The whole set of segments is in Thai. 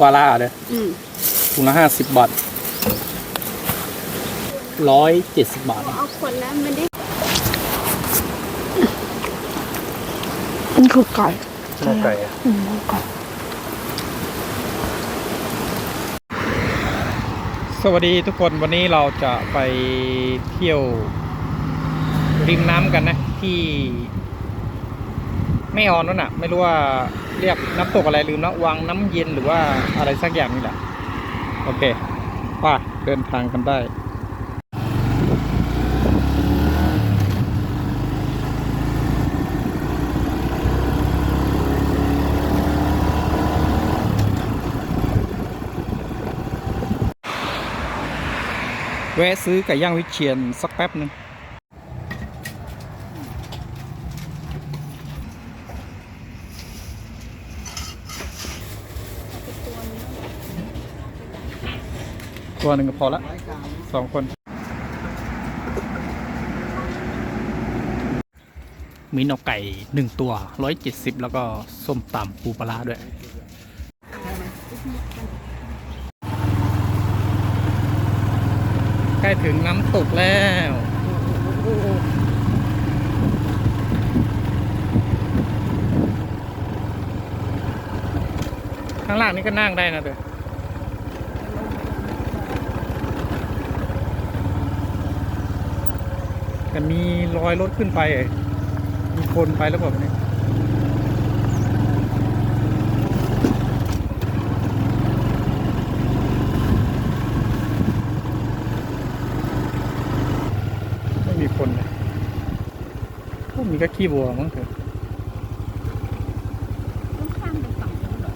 ปลาล่าเลยอืมถุงละห้าสิบบาทร้อยเจ็ดสิบบาท เอาคนนั้นมันได้มันคือไก่หม้อไก่อะอืมไก่สวัสดีทุกคนวันนี้เราจะไปเที่ยวริมน้ำกันนะ ที่ไม่ออนนั่นน่ะ ไม่รู้ว่าเรียกน้ำตกอะไรลืมแล้ววังน้ำเย็นหรือว่าอะไรสักอย่างนี่แหละ โอเคไป่ะเดินทางกันได้แวะซื้อไก่ย่างวิเชียนสักแป๊บหนึง ตัวหนึ่งก็พอละสองคน มีนอกไก่หนึ่งตัวร้อยเจ็ดสิบแล้วก็ส้มตำปูปลาร้าด้วยใกล้ถึงน้ำตกแล้ว ข้างล่างนี่ก็นั่งได้นะเด้อ แต่มีรอยรถขึ้นไปเอ่ยมีคนไปแล้วแบบนี้ไม่มีคนเลยพวกมีก็ขี้บัวมั้งเถอะ ต้องข้ามไปฝั่งนู้นเหรอ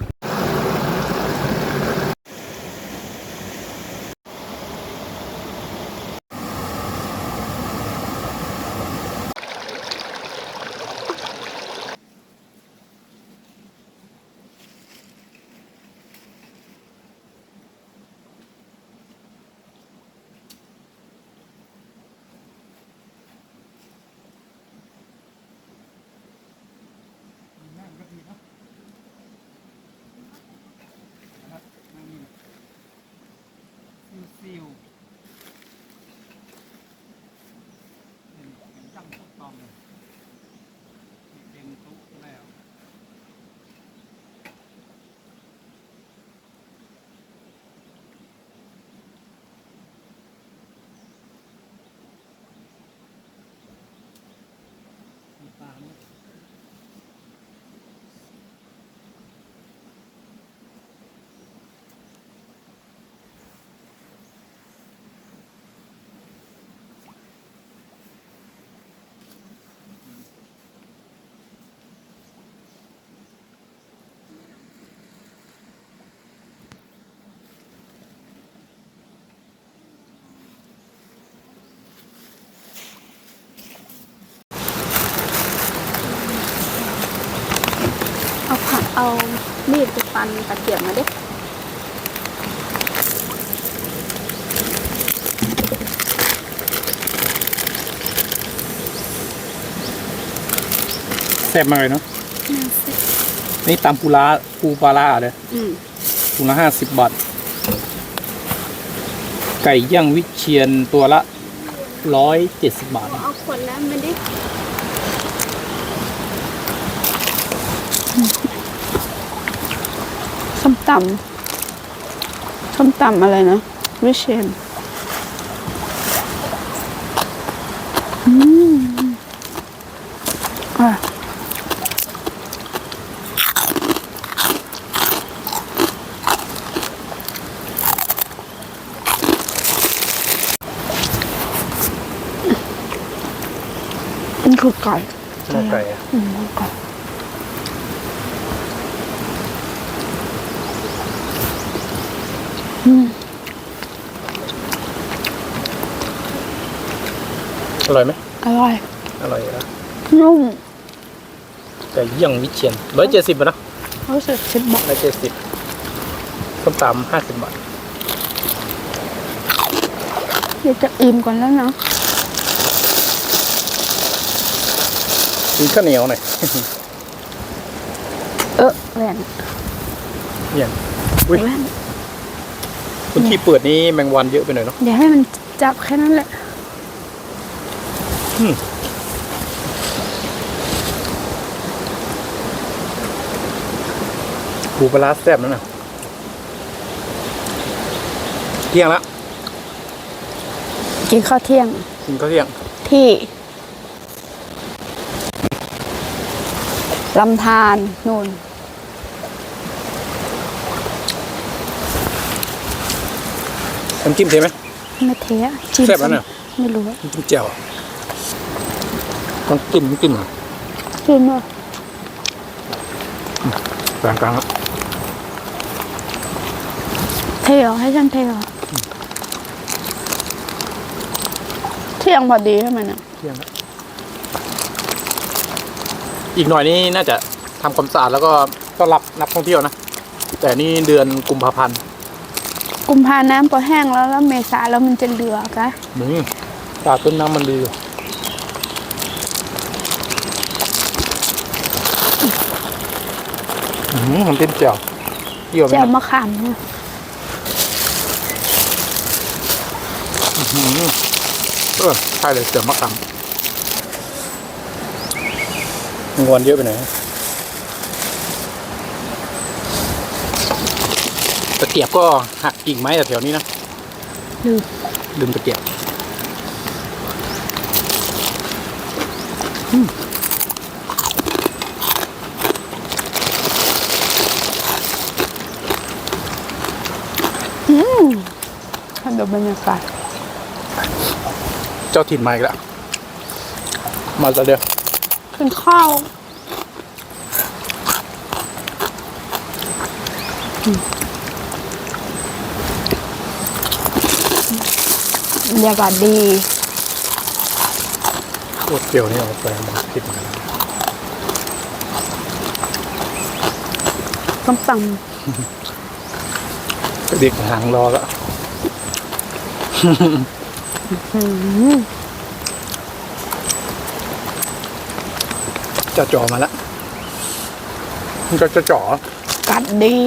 ซิวจังตอมเต็มตุ๊แล้ว มีปลาไหม เอาผักเอามีดไปฟันตะเกียบมาดิแซ่บมากเลยเนาะน่าสินี่ตำปูร้าปูปลาร้าเลยอืมถุงละห้าสิบบาท ไก่ย่างวิเชียนตัวละร้อยเจ็ดสิบบาท เอาคนนั้นมันได้ ส้ม ตำส้มตำอะไรนะ วิเชียนอืมอะมันคือไก่หม้อไก่อะอืมไก่ อืมอร่อยไหมอร่อย อร่อยนะนุ่มไก่ย่างวิเชียนร้อยเจ็ดสิบนะรู้สึกสิบบาทร้อยเจ็ดสิบส้มตำห้าสิบบาทเดี๋ยวจะอิ่มก่อนแล้วนะกินข้าวเหนียวหน่อย เออแหวนเยี่ยมอุ๊ย พื้นที่เปิดนี้แมงวันเยอะไปหน่อยเนาะอย่าให้มันจับแค่นั้นแหละปูปลาร้าแซ่บนั่นน่ะเที่ยงแล้วกินข้าวเที่ยง กินข้าวเที่ยง ที่ลำธารนู่น น้ำจิ้มใช่ไหมไม่เทะจิ้มแซ่บแล้วเนี่ยไม่รู้อะน้ำจิ้มแจ่วอะต้องจิ้มน้ำจิ้มอะจิ้มอะกลางกลางๆอะเทเหรอให้ฉันเทเหรอเที่ยงพอดีใช่ไหมเนี่ยเที่ยงแล้วอีกหน่อยนี้น่าจะทำความสะอาดแล้วก็ต้อนรับนักท่องเที่ยวนะ แต่นี่เดือนกุมภาพันธ์ กุมภาน้ำพอแห้งแล้วแล้วเมษาแล้วมันจะเหลือกะนี่ตาต้นน้ำมันดีอยู่อืมน้ำจิ้มแจ่วเกี่ยวไหมจะเนี่ยเอามะขามเนี่ยอืมเออใช่เลยเสือมะขามงวนเยอะไปหน่อยนะ ตะเกียบก็หักกิ่งไม้แถวๆนี้นะลืมลืมตะเกียบให้ดูบรรยากาศเจ้าถิ่นมาอีกแล้ว มาซะเดียวกินข้าวอืมบ รรยากาศดีโคตรเปรี้ยวนี่เอาไปมันผิดเหมือนกันต้มตเด็กหางรอแล้วจะจ่อมาแล้วมันจะจะจ่อำกัดดี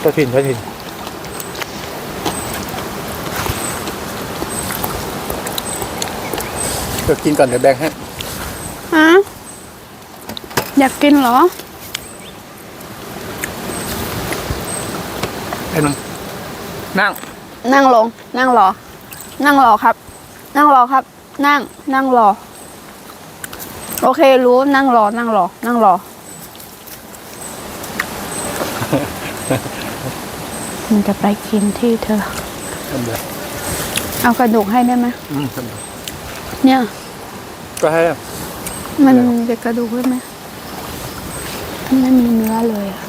เจ้าถิ่นเจ้าถิ่น เดี๋ยวกินก่อนเดี๋ยวแบ่งให้ฮะอยากกินเหรอให้มันนั่ง นั่งลง นั่งรอ นั่งรอครับ นั่งรอครับ นั่ง นั่งรอ โอเครู้นั่งรอ นั่งรอ นั่งรอ มันจะไปกินที่เธอ ทำเลยเอากระดูกให้ได้ไหม อืมทำเลย เนี่ย ก็ให้มันเป็นกระดูกได้ไหมมันไม่มีเนื้อเลยอะ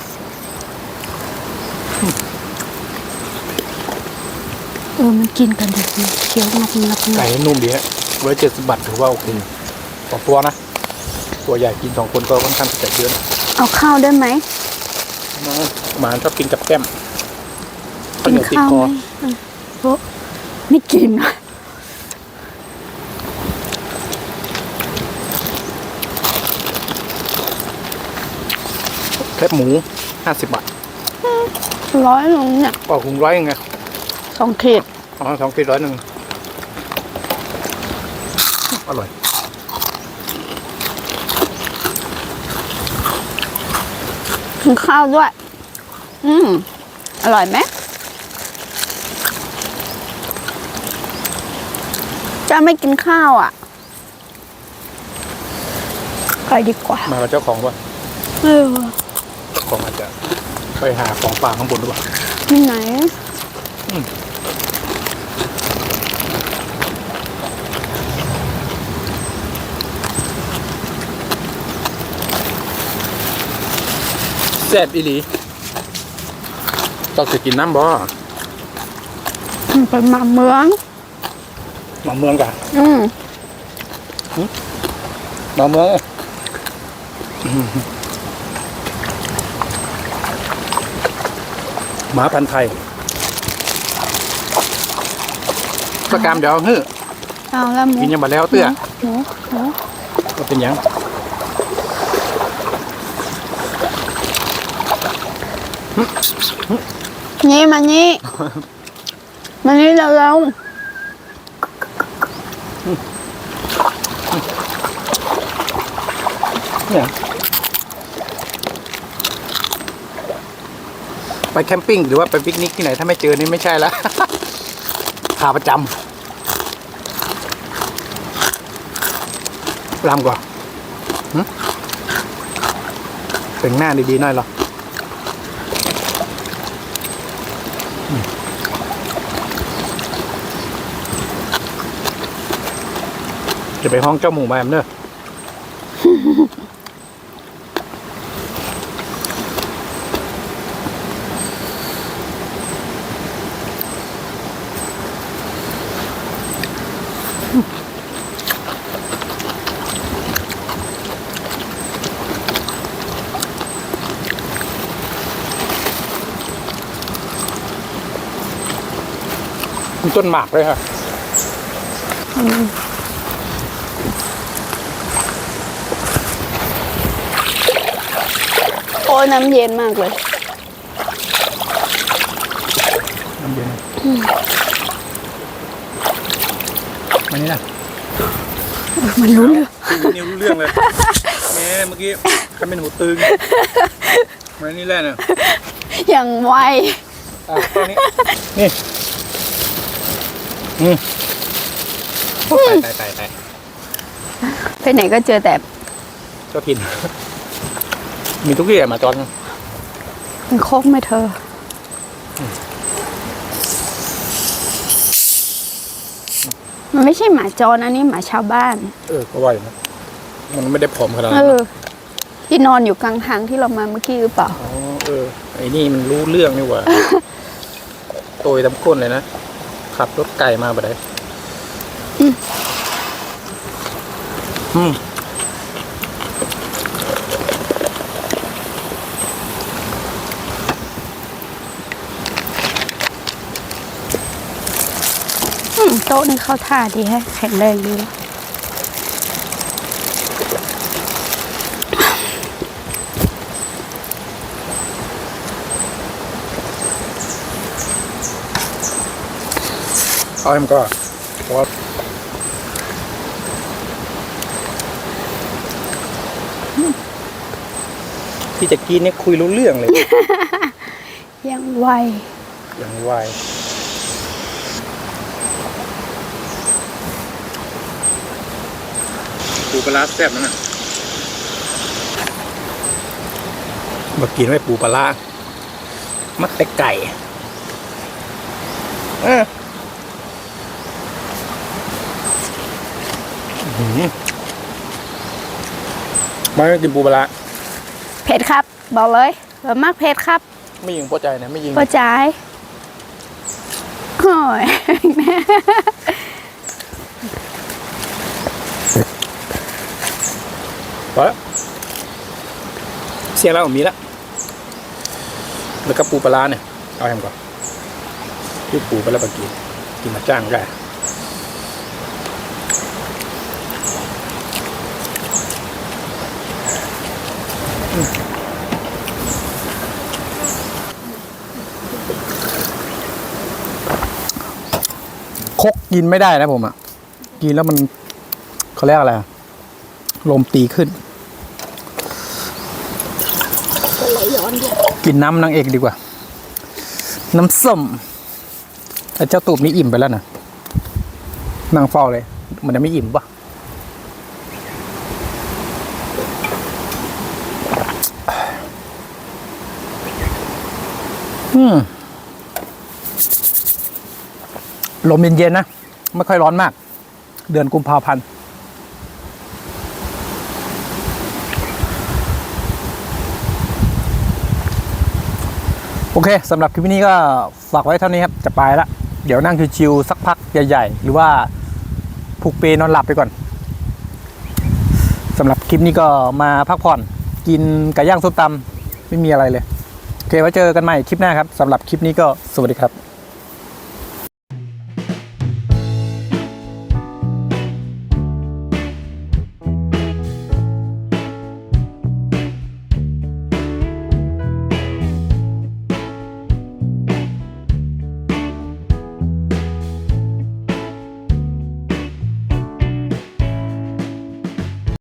เออ มันกินกระดูกเนี่ยเคี้ยวงับงับงัไก่บนุ่มดีฮะร้อยเจ็ดสิบบาทถือว่าโอเคสองตัวนะ ตัวใหญ่กินสองคนก็ค่อนข้างจะเยอะนะเอาข้าวได้ไหมหมาชอบกินกับแก้มข้าวเหนียวติดข้าวคอไหมอะโอ้ไม่กินอะ บหมูห้าสิบบาทร้อยลงเนี่ยก็คุงร้อยยังไงสองขีดอ๋อสองขีดร้อยหนึ่งอร่อยกินข้าวด้วย อืม อร่อยไหมจะไม่กินข้าวอะไปดีกว่า มากับเจ้าของป่ะ เออเจ้า ของอาจจะไปหาของป่าข้างบนหรือเปล่าที่ไหนแซ่บอีหลีต้องจะกินน้ำบ่มันเป็นมาเมืองมาเมืองกันอืมมาเมือง หมาพันธุ์ไทยประกามเดี๋ยวเอาฮื้อเอาแล้วหมูกินยังมาแล้วเตื้อหมูหมูก็เป็นหยังนี่มานี่ มานี่เร็วเนี่ย ไปแคมปิ้งหรือว่าไปปิกนิกที่ไหนถ้าไม่เจอนี่ไม่ใช่ละ ขาประจำรำก่อนหึแต่งหน้าดีๆหน่อยหรอจะไปห้องเจ้าหมูแอมเนอะ มีต้นหมากเลยค่ะๆโอ้ยน้ำเย็นมากเลย น้ำเย็นอันนี้นะมันรู้เรื่องนี่รู้เรื่องเลยแม่เมื่อกี้ใครเป็นหูตึงมานี่แหละเนี่ยอย่างไวอะตอนนี้นี่ อืมโอ้ยตายตายตายตายไปไหนก็เจอแต่เจ้าถิ่น มีทุกที่อะหมาจอนมันโคกไหม่เธออมันไม่ใช่หมาจรอันนี้หมาชาวบ้าน เออก็ว่าอยู่นะมันไม่ได้ผอมขนาดเอนั้นอนะที่นอนอยู่กลางทางที่เรามาเมื่อกี้หรือเปล่า อ๋อเออไอ้นี่มันรู้เรื่องนี่หว่า โตยตำก้นเลยนะ ขับรถไก่มาบ่ได้อืมอืมโต๊ะนี่เข้าท่าดีแฮะแข็งแรงดีนะเอาให้มันก็เพราะว่าที่จะกินเนี่ยคุยรู้เรื่องเลย ยังไวอย่างไวปูปลาร้าแซ่บนั่นน่ะมากินไว้ปูปลาร้ามักแต่ไก่เอออื้อหือ ไม่ได้กินปูปลาร้าเผ็ดครับ บอกเลยเออมากเผ็ดครับ ไม่ยิงพอใจนะไม่ยิงพอใจายโอ้ยพอแล้วเสียงเรามีแล้วแล้วก็ปูปลาร้าเนี่ย เอาแฮมก่อนที่ปูปลาร้าปลากินกินมาจ้างได้ กกินไม่ได้นะผมอะ กินแล้วมันเขาเรียกอะไรอะลมตีขึ้นกินน้ำนางเอกดีกว่า น้ำส้มแต่เจ้าตูบนี้อิ่มไปแล้วนะนางเฝ้าเลย มันจะไม่อิ่มปะอืมลมเย็นๆนะ ไม่ค่อยร้อนมาก เดือนกุมภาพันธ์โอเคสำหรับคลิปนี้ก็ฝากไว้เท่านี้ครับ จะไปละ เดี๋ยวนั่งชิวๆสักพักใหญ่ ๆ หรือว่าผูกเปนอนหลับไปก่อนสำหรับคลิปนี้ก็มาพักผ่อน กินไก่ย่างส้มตำไม่มีอะไรเลย โอเคไว้เจอกันใหม่คลิปหน้าครับสำหรับคลิปนี้ก็สวัสดีครับ